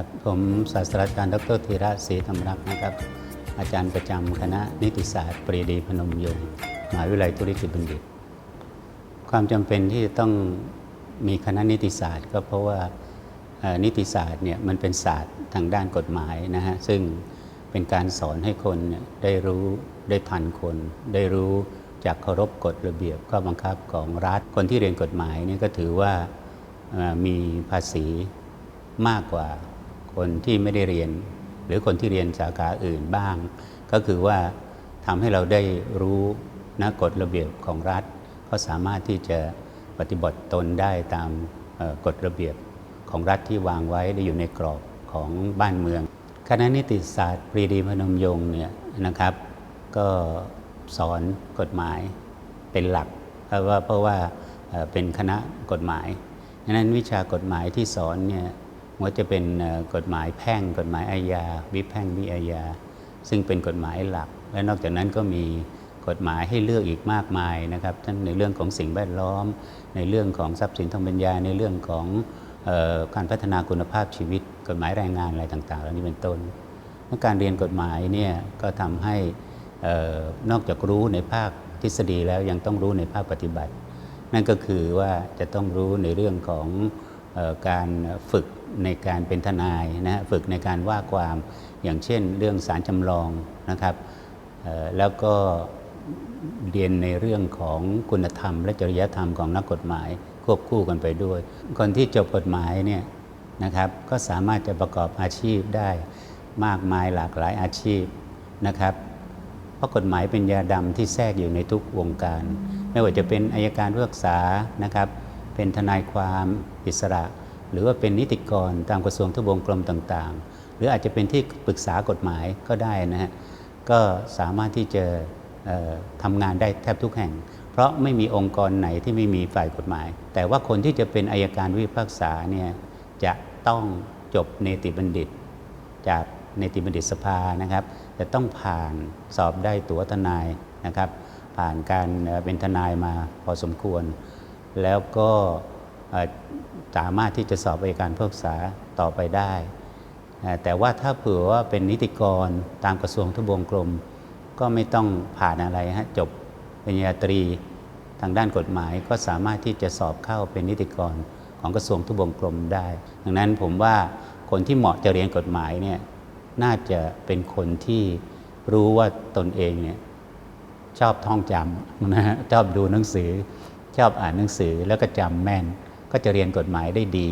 ครับ ผมศาสตราจารย์ ดรธีระศรีธรรมรักษ์นะครับ อาจารย์ประจำคณะนิติศาสตร์ ปรีดีพนมยงค์มหาวิทยาลัยธุรกิจบัณฑิต ความจำเป็นที่จะต้องมีคณะนิติศาสตร์ ก็เพราะว่านิติศาสตร์เนี่ยมันเป็นศาสตร์ทางด้านกฎหมายนะฮะซึ่งเป็นการสอนให้คนเนี่ยได้รู้ได้ทันคน ได้รู้จากเคารพกฎระเบียบข้อบังคับของรัฐคนที่เรียนกฎหมายนี่ก็ถือว่ามีภาษีมากกว่า คนที่ไม่ได้เรียน หรือคนที่เรียนสาขาอื่นบ้าง ก็คือว่าทำให้เราได้รู้นะกฎระเบียบของรัฐ ก็สามารถที่จะปฏิบัติตนได้ตามกฎระเบียบของรัฐที่วางไว้ได้อยู่ในกรอบของบ้านเมือง คณะนิติศาสตร์ปรีดีพนมยงค์เนี่ยนะครับ ก็สอนกฎหมายเป็นหลัก เพราะว่าเพราะว่าเอ่อเป็นคณะกฎหมายดังนั้นวิชากฎหมายที่สอนเนี่ย ว่าจะเป็นกฎหมายแพ่ง กฎหมายอาญาวิแพ่งวิอาญาซึ่งเป็นกฎหมายหลัก และนอกจากนั้นก็มีกฎหมายให้เลือกอีกมากมายนะครับทั้งในเรื่องของสิ่งแวดล้อม ในเรื่องของทรัพย์สินทางปัญญาในเรื่องของออการพัฒนาคุณภาพชีวิต กฎหมายแรงงานอะไรต่างๆเหล่านี้เป็นต้นการเรียนกฎหมายเนี่ยก็ทำให้นอกจากรู้ในภาคทฤษฎีแล้วยังต้องรู้ในภาคปฏิบัติ นั่นก็คือว่าจะต้องรู้ในเรื่องของ การฝึกในการเป็นทนายนะฮะฝึกในการว่าความอย่างเช่นเรื่องสารจำลองนะครับแล้วก็เรียนในเรื่องของคุณธรรม และจริยธรรมของนักกฎหมายควบคู่กันไปด้วย คนที่จบกฎหมายเนี่ยนะครับก็สามารถจะประกอบอาชีพได้มากมายหลากหลายอาชีพนะครับ เพราะกฎหมายเป็นยาดำที่แทรกอยู่ในทุกวงการ ไม่ว่าจะเป็นอายการผู้พิพากษานะครับ เป็นทนายความอิสระ หรือว่าเป็นนิติกรตามกระทรวงทบวงกรมต่างๆ หรืออาจจะเป็นที่ปรึกษากฎหมายก็ได้นะฮะก็สามารถที่จะทำงานได้แทบทุกแห่ง เพราะไม่มีองค์กรไหนที่ไม่มีฝ่ายกฎหมาย แต่ว่าคนที่จะเป็นอายการผู้พิพากษาเนี่ยจะต้องจบเนติบัณฑิต จากเนติบัณฑิตสภานะครับจะต้องผ่านสอบได้ตัวทนายนะครับ ผ่านการเป็นทนายมาพอสมควร แล้วก็สามารถที่จะสอบอัยการพิพากษาต่อไปได้ แต่ว่าถ้าเผื่อว่าเป็นนิติกรตามกระทรวงทบวงกรมก็ไม่ต้องผ่านอะไรฮะจบปริญญาตรีทางด้านกฎหมายก็สามารถที่จะสอบเข้าเป็นนิติกรของกระทรวงทบวงกรมได้ ดังนั้นผมว่าคนที่เหมาะจะเรียนกฎหมายเนี่ยน่าจะเป็นคนที่รู้ว่าตนเองเนี่ยชอบท่องจำนะฮะชอบดูหนังสือ อบอ่านหนังสือแล้วก็จำแม่น ก็จะเรียนกฎหมายได้ดี